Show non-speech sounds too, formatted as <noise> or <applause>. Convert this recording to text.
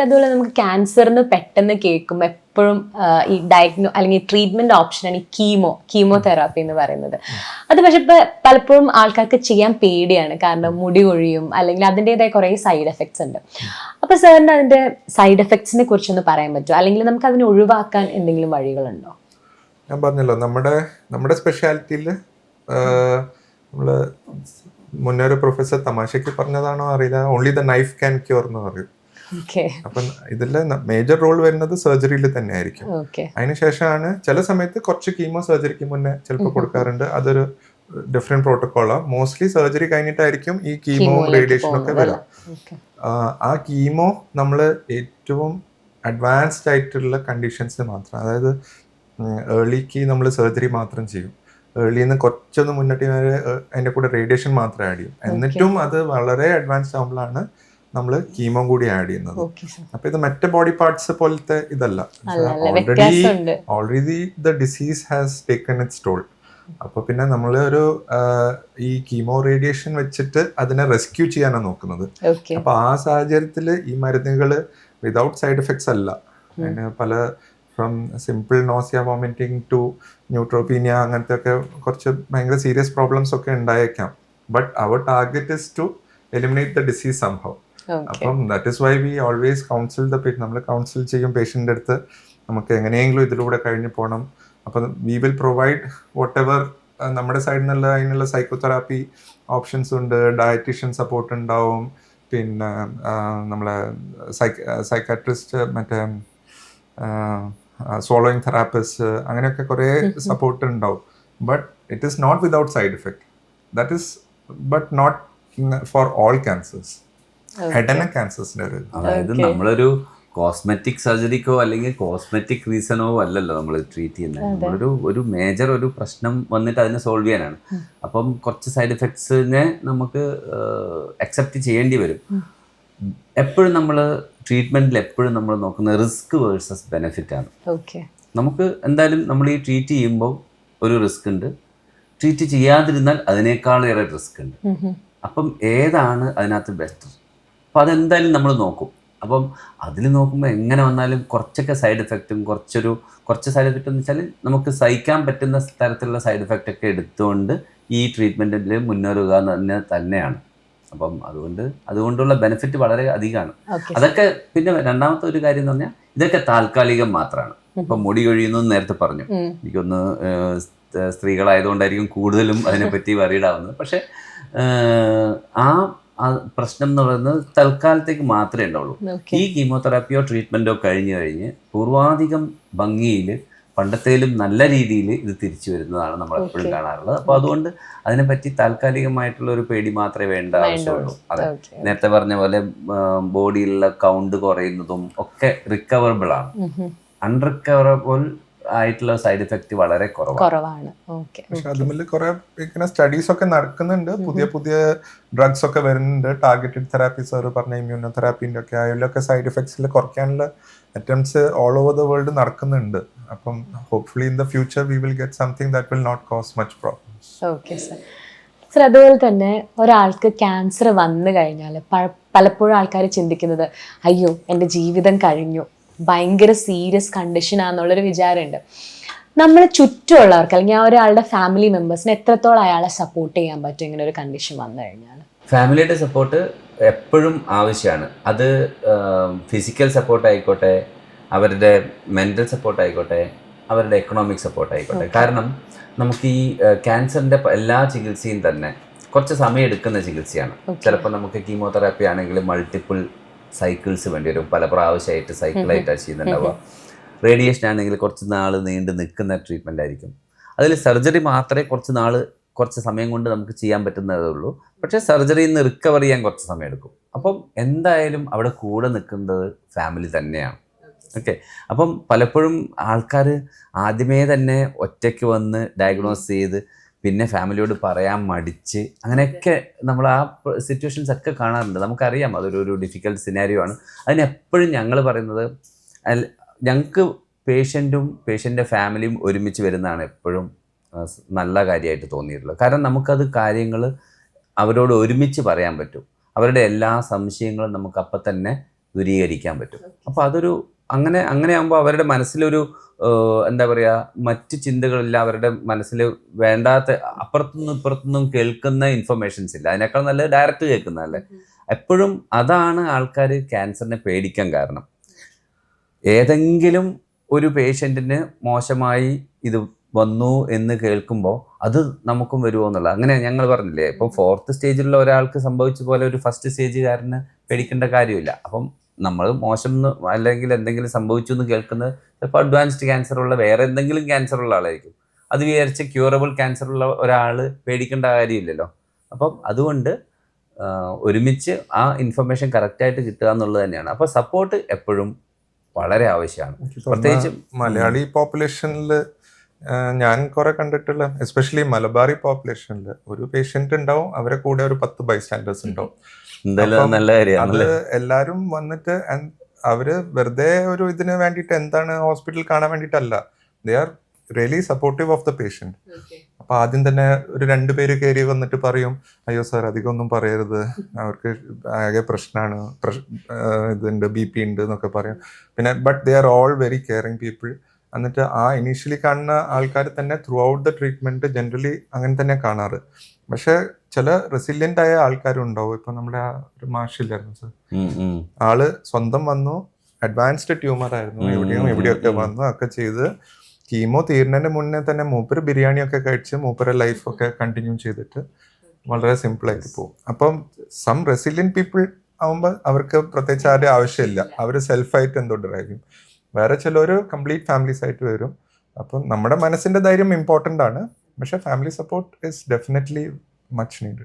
അതുപോലെ നമുക്ക് ക്യാൻസറിന് പെട്ടെന്ന് കേൾക്കുമ്പോൾ എപ്പോഴും ഈ ഡയഗ്നോ അല്ലെങ്കിൽ ട്രീറ്റ്മെന്റ് ഓപ്ഷനാണ് ഈ കീമോ കീമോതെറാപ്പി എന്ന് പറയുന്നത്. അത് പക്ഷെ ഇപ്പൊ പലപ്പോഴും ആൾക്കാർക്ക് ചെയ്യാൻ പേടിയാണ്. കാരണം മുടി കൊഴിയും അല്ലെങ്കിൽ അതിന്റെതായ കുറേ സൈഡ് എഫക്ട്സ് ഉണ്ട്. അപ്പൊ സാറിന് അതിന്റെ സൈഡ് എഫക്ട്സിനെ കുറിച്ചൊന്ന് പറയാൻ പറ്റുമോ? അല്ലെങ്കിൽ നമുക്ക് അതിനെ ഒഴിവാക്കാൻ എന്തെങ്കിലും വഴികളുണ്ടോ? ഞാൻ പറഞ്ഞല്ലോ നമ്മുടെ നമ്മുടെ സ്പെഷ്യാലിറ്റിയിൽ നമ്മൾ മുന്നേ ഒരു പ്രൊഫസർ തമാശയ്ക്ക് പറഞ്ഞതാണോ അറിയില്ല. Only the knife can cure എന്ന് പറയും. അപ്പം ഇതിൽ മേജർ റോൾ വരുന്നത് സർജറിയിൽ തന്നെ ആയിരിക്കും അതിനുശേഷമാണ് ചില സമയത്ത് കുറച്ച് കീമോ സർജറിക്ക് മുന്നേ ചിലപ്പോൾ കൊടുക്കാറുണ്ട്. അതൊരു ഡിഫറെന്റ് പ്രോട്ടോക്കോളാണ് മോസ്റ്റ്ലി സർജറി കഴിഞ്ഞിട്ടായിരിക്കും ഈ കീമോ റേഡിയേഷൻ ഒക്കെ വരാം. ആ കീമോ നമ്മൾ ഏറ്റവും അഡ്വാൻസ്ഡ് ആയിട്ടുള്ള കണ്ടീഷൻസ് മാത്രം അതായത് ഏർലിക്ക് നമ്മൾ സർജറി മാത്രം ചെയ്യും. ഏർലിന്ന് കുറച്ചൊന്ന് മുന്നിട്ട് അതിന്റെ കൂടെ റേഡിയേഷൻ മാത്രം ആഡ് ചെയ്യും. എന്നിട്ടും അത് വളരെ അഡ്വാൻസ്ഡ് ആകുമ്പോഴാണ് നമ്മൾ കീമോ കൂടി ആഡ് ചെയ്യുന്നത്. അപ്പൊ ഇത് മറ്റ് ബോഡി പാർട്സ് പോലത്തെ ഇതല്ല. Already already the disease has taken its toll അപ്പൊ പിന്നെ നമ്മൾ ഒരു ഈ കീമോ റേഡിയേഷൻ വെച്ചിട്ട് അതിനെ റെസ്ക്യൂ ചെയ്യാനാണ് നോക്കുന്നത്. അപ്പൊ ആ സാഹചര്യത്തിൽ ഈ മരുന്നുകൾ വിതൗട്ട് സൈഡ് എഫക്ട്സ് അല്ല. അതിന് പല from simple nausea vomiting to neutropenia അങ്ങനത്തെ ഒക്കെ കുറച്ച് ഭയങ്കര സീരിയസ് പ്രോബ്ലംസ് ഒക്കെ ഉണ്ടായേക്കാം. But our target is to eliminate the disease സംഭവം അപ്പം that is why we always counsel the നമ്മൾ കൗൺസിൽ ചെയ്യും പേഷ്യന്റെ അടുത്ത്. നമുക്ക് എങ്ങനെയെങ്കിലും ഇതിലൂടെ കഴിഞ്ഞു പോകണം അപ്പം we will provide whatever നമ്മുടെ സൈഡിൽ നിന്നുള്ള അതിനുള്ള സൈക്കോതെറാപ്പി ഓപ്ഷൻസ് ഉണ്ട്. ഡയറ്റീഷ്യൻ സപ്പോർട്ട് ഉണ്ടാവും. പിന്നെ നമ്മളെ സൈക്കാട്രിസ്റ്റ് മറ്റേ സോളോയിങ് തെറാപ്പിസ്റ്റ് അങ്ങനെയൊക്കെ കുറേ സപ്പോർട്ട് ഉണ്ടാവും. But it is not without side effect that is but not for all cancers head and ക്യാൻസേഴ്സിന്റെ ഒരു അതായത് നമ്മളൊരു കോസ്മെറ്റിക് സർജറിക്കോ അല്ലെങ്കിൽ കോസ്മെറ്റിക് റീസണോ അല്ലല്ലോ നമ്മൾ ട്രീറ്റ് ചെയ്യുന്നത് നമ്മളൊരു ഒരു മേജർ ഒരു പ്രശ്നം വന്നിട്ട് അതിനെ സോൾവ് ചെയ്യാനാണ്. അപ്പം കുറച്ച് സൈഡ് എഫക്ട്സിനെ നമുക്ക് അക്സെപ്റ്റ് ചെയ്യേണ്ടി വരും. എപ്പോഴും നമ്മൾ ട്രീറ്റ്മെന്റിൽ എപ്പോഴും നമ്മൾ നോക്കുന്ന റിസ്ക് വേഴ്സസ് ബെനിഫിറ്റ് ആണ്. ഓക്കെ നമുക്ക് എന്തായാലും നമ്മൾ ഈ ട്രീറ്റ് ചെയ്യുമ്പോൾ ഒരു റിസ്ക് ഉണ്ട്. ട്രീറ്റ് ചെയ്യാതിരുന്നാൽ അതിനേക്കാളേറെ റിസ്ക് ഉണ്ട്. അപ്പം ഏതാണ് അതിനകത്ത് ബെറ്റർ അപ്പം അതെന്തായാലും നമ്മൾ നോക്കും. അപ്പം അതിൽ നോക്കുമ്പോൾ എങ്ങനെ വന്നാലും കുറച്ചൊക്കെ സൈഡ് എഫക്റ്റും കുറച്ചൊരു കുറച്ച് സൈഡ് എഫക്റ്റ് എന്ന് വെച്ചാൽ നമുക്ക് സഹിക്കാൻ പറ്റുന്ന തരത്തിലുള്ള സൈഡ് എഫക്റ്റ് ഒക്കെ എടുത്തുകൊണ്ട് ഈ ട്രീറ്റ്മെന്റിൽ മുന്നേറുക തന്നെ തന്നെയാണ്. അപ്പം അതുകൊണ്ട് അതുകൊണ്ടുള്ള ബെനിഫിറ്റ് വളരെ അധികമാണ്. അതൊക്കെ പിന്നെ രണ്ടാമത്തെ ഒരു കാര്യം എന്ന് പറഞ്ഞാൽ ഇതൊക്കെ താൽക്കാലികം മാത്രമാണ് ഇപ്പം മുടി കഴിയുന്നു നേരത്തെ പറഞ്ഞു. എനിക്കൊന്ന് സ്ത്രീകളായതുകൊണ്ടായിരിക്കും കൂടുതലും അതിനെപ്പറ്റി <laughs> വറീഡാവുന്നത് പക്ഷേ ആ ആ പ്രശ്നം എന്ന് പറയുന്നത് തൽക്കാലത്തേക്ക് മാത്രമേ ഉണ്ടാവുള്ളൂ. ഈ കീമോതെറാപ്പിയോ ട്രീറ്റ്മെന്റോ കഴിഞ്ഞു കഴിഞ്ഞ് പൂർവാധികം ഭംഗിയിൽ പണ്ടത്തേലും നല്ല രീതിയിൽ ഇത് തിരിച്ചു വരുന്നതാണ് നമ്മൾ എപ്പോഴും. കാണാറുള്ളത്. അപ്പോൾ അതുകൊണ്ട് അതിനെപ്പറ്റി താൽക്കാലികമായിട്ടുള്ള ഒരു പേടി മാത്രമേ വേണ്ട ആവശ്യമുള്ളൂ. അതെ. നേരത്തെ പറഞ്ഞ പോലെ ബോഡിയിലുള്ള കൗണ്ട് കുറയുന്നതും ഒക്കെ റിക്കവറബിൾ ആണ്. അൺറിക്കവറബിൾ ആയിട്ടുള്ള സൈഡ് എഫക്റ്റ് വളരെ കുറവാണ്. കുറവാണ്. ഓക്കെ പക്ഷെ അതുമില്ല കുറെ ഇങ്ങനെ സ്റ്റഡീസ് ഒക്കെ നടക്കുന്നുണ്ട്. പുതിയ പുതിയ ഡ്രഗ്സ് ഒക്കെ വരുന്നുണ്ട്. ടാർഗറ്റഡ് തെറാപ്പീസ് അവർ പറഞ്ഞ ഇമ്മ്യൂണോ തെറാപ്പിന്റെ ഒക്കെ. അതിലൊക്കെ സൈഡ് എഫക്ട്സിൽ കുറയ്ക്കാനുള്ള attempts all over the world നടക്കുന്നുണ്ട്. അപ്പം hopefully in the future we will get something that will not cause much problems okay sir. Sir അതുപോലെ തന്നെ ഒരാൾക്ക് ക്യാൻസർ വന്നു കഴിഞ്ഞാൽ പലപ്പോഴും ആൾക്കാർ ചിന്തിക്കുന്നത് അയ്യോ എന്റെ ജീവിതം കഴിഞ്ഞു. ഭയങ്കര സീരിയസ് കണ്ടീഷനാന്നുള്ളൊരു വിചാരമുണ്ട്. നമ്മൾ ചുറ്റുമുള്ളവർക്ക് അല്ലെങ്കിൽ ആ ഒരാളുടെ ഫാമിലി മെമ്പേഴ്സിന് എത്രത്തോളം അയാളെ സപ്പോർട്ട് ചെയ്യാൻ പറ്റും ഇങ്ങനെ ഒരു കണ്ടീഷൻ വന്നു കഴിഞ്ഞാൽ ഫാമിലിയുടെ സപ്പോർട്ട് എപ്പോഴും ആവശ്യമാണ്. അത് ഫിസിക്കൽ സപ്പോർട്ട് ആയിക്കോട്ടെ അവരുടെ മെന്റൽ സപ്പോർട്ട് ആയിക്കോട്ടെ അവരുടെ എക്കണോമിക് സപ്പോർട്ട് ആയിക്കോട്ടെ. കാരണം നമുക്ക് ഈ ക്യാൻസറിന്റെ എല്ലാ ചികിത്സയും തന്നെ കുറച്ച് സമയം എടുക്കുന്ന ചികിത്സയാണ്. ചിലപ്പോൾ നമുക്ക് കീമോതെറാപ്പി ആണെങ്കിൽ മൾട്ടിപ്പിൾ സൈക്കിൾസ് വേണ്ടി വരും പല പ്രാവശ്യമായിട്ട് സൈക്കിളായിട്ടാണ് ചെയ്യുന്നുണ്ടാവുക. റേഡിയേഷൻ ആണെങ്കിൽ കുറച്ച് നാൾ നീണ്ടു നിൽക്കുന്ന ട്രീറ്റ്മെന്റ് ആയിരിക്കും. അതിൽ സർജറി മാത്രമേ കുറച്ച് നാൾ കുറച്ച് സമയം കൊണ്ട് നമുക്ക് ചെയ്യാൻ പറ്റുന്നതേ ഉള്ളൂ. പക്ഷേ സർജറിയിൽ നിന്ന് റിക്കവർ ചെയ്യാൻ കുറച്ച് സമയം എടുക്കും. അപ്പം എന്തായാലും അവിടെ കൂടെ നിൽക്കുന്നത് ഫാമിലി തന്നെയാണ്. ഓക്കെ അപ്പം പലപ്പോഴും ആൾക്കാർ ആദ്യമേ തന്നെ ഒറ്റയ്ക്ക് വന്ന് ഡയഗ്നോസ് ചെയ്ത് പിന്നെ ഫാമിലിയോട് പറയാൻ മടിച്ച് അങ്ങനെയൊക്കെ നമ്മൾ ആ സിറ്റുവേഷൻസ് ഒക്കെ കാണാറുണ്ട്. നമുക്കറിയാം അതൊരു ഒരു ഡിഫിക്കൽട്ട് സിനാരിയോ ആണ്. അതിനെപ്പോഴും ഞങ്ങൾ പറയുന്നത് ഞങ്ങൾക്ക് പേഷ്യന്റും പേഷ്യന്റെ ഫാമിലിയും ഒരുമിച്ച് വരുന്നതാണ് എപ്പോഴും നല്ല കാര്യമായിട്ട് തോന്നിയിട്ടുള്ളത്. കാരണം നമുക്കത് കാര്യങ്ങൾ അവരോട് ഒരുമിച്ച് പറയാൻ പറ്റും. അവരുടെ എല്ലാ സംശയങ്ങളും നമുക്ക് അപ്പം തന്നെ ദൂരീകരിക്കാൻ പറ്റും. അപ്പോൾ അതൊരു അങ്ങനെ അങ്ങനെ ആകുമ്പോൾ അവരുടെ മനസ്സിലൊരു എന്താ പറയുക മറ്റ് ചിന്തകളില്ല അവരുടെ മനസ്സിൽ വേണ്ടാത്ത അപ്പുറത്തുനിന്നും ഇപ്പുറത്തുനിന്നും കേൾക്കുന്ന ഇൻഫർമേഷൻസ് ഇല്ല. അതിനേക്കാൾ നല്ലത് ഡയറക്റ്റ് കേൾക്കുന്നതല്ലേ? എപ്പോഴും അതാണ് ആൾക്കാർ ക്യാൻസറിനെ പേടിക്കാൻ കാരണം. ഏതെങ്കിലും ഒരു പേഷ്യന്റിന് മോശമായി ഇത് വന്നു എന്ന് കേൾക്കുമ്പോൾ അത് നമുക്കും വരുമോ എന്നുള്ളത്. അങ്ങനെ ഞങ്ങൾ പറഞ്ഞില്ലേ? ഇപ്പം ഫോർത്ത് സ്റ്റേജിലുള്ള ഒരാൾക്ക് സംഭവിച്ച പോലെ ഒരു ഫസ്റ്റ് സ്റ്റേജുകാരന് പേടിക്കേണ്ട കാര്യമില്ല. അപ്പം നമ്മൾ മോശം എന്ന് അല്ലെങ്കിൽ എന്തെങ്കിലും സംഭവിച്ചു എന്ന് കേൾക്കുന്നത് ചിലപ്പോൾ അഡ്വാൻസ്ഡ് ക്യാൻസർ ഉള്ള വേറെ എന്തെങ്കിലും ക്യാൻസർ ഉള്ള ആളായിരിക്കും. അത് വിചാരിച്ച് ക്യൂറബിൾ ക്യാൻസർ ഉള്ള ഒരാൾ പേടിക്കേണ്ട കാര്യമില്ലല്ലോ. അപ്പം അതുകൊണ്ട് ഒരുമിച്ച് ആ ഇൻഫർമേഷൻ കറക്റ്റായിട്ട് കിട്ടുക എന്നുള്ളത് തന്നെയാണ്. അപ്പോൾ സപ്പോർട്ട് എപ്പോഴും വളരെ ആവശ്യമാണ്. പ്രത്യേകിച്ച് മലയാളി പോപ്പുലേഷനിൽ ഞാൻ കുറെ കണ്ടിട്ടുള്ള എസ്പെഷ്യലി മലബാറി പോപ്പുലേഷനിൽ ഒരു പേഷ്യന്റ് ഉണ്ടാവും അവരെ കൂടെ ഒരു പത്ത് ബൈസ്റ്റാൻഡേഴ്സ് ഉണ്ടാവും. എന്തായാലും അത് നല്ല അത് കാര്യമാണല്ലേ എല്ലാരും വന്നിട്ട് അവർ വെറുതെ ഒരു ഇതിന് വേണ്ടിട്ട് എന്താണ് ഹോസ്പിറ്റൽ കാണാൻ വേണ്ടിട്ടല്ല they are really supportive of the patient അപ്പൊ ആദ്യം തന്നെ ഒരു രണ്ടു പേര് കയറി വന്നിട്ട് പറയും അയ്യോ സാർ അധികം ഒന്നും പറയരുത്. അവർക്ക് ആകെ പ്രശ്നമാണ് ഇതുണ്ട് ബി പി ഉണ്ട് എന്നൊക്കെ പറയും. പിന്നെ but they are all very caring people എന്നിട്ട് ആ ഇനീഷ്യലി കാണുന്ന ആൾക്കാർ തന്നെ throughout the treatment generally അങ്ങനെ തന്നെ കാണാറ്. പക്ഷെ ചില റെസിലിയന്റ് ആയ ആൾക്കാരും ഉണ്ടാവും ഇപ്പൊ നമ്മുടെ ആ ഒരു മാഷില്ലായിരുന്നു സാർ. ആൾ സ്വന്തം വന്നു. അഡ്വാൻസ്ഡ് ട്യൂമർ ആയിരുന്നു. എവിടെയും എവിടെയൊക്കെ. വന്നു ഒക്കെ ചെയ്ത് കീമോ തീരുന്നതിന് മുന്നേ തന്നെ മൂപ്പര് ബിരിയാണി ഒക്കെ കഴിച്ച് മൂപ്പരെ ലൈഫൊക്കെ കണ്ടിന്യൂ ചെയ്തിട്ട് വളരെ സിമ്പിൾ ആയിട്ട് പോകും. അപ്പം സം റെസിലിയൻ പീപ്പിൾ ആവുമ്പോൾ അവർക്ക് പ്രത്യേകിച്ച് ആരുടെ ആവശ്യമില്ല. അവർ സെൽഫായിട്ട് എന്തോ ഡ്രൈവ് ചെയ്യും വേറെ ചിലർ കംപ്ലീറ്റ് ഫാമിലീസ് ആയിട്ട് വരും. അപ്പം നമ്മുടെ മനസ്സിന്റെ ധൈര്യം ഇമ്പോർട്ടന്റ് ആണ്. പക്ഷേ family support is definitely much need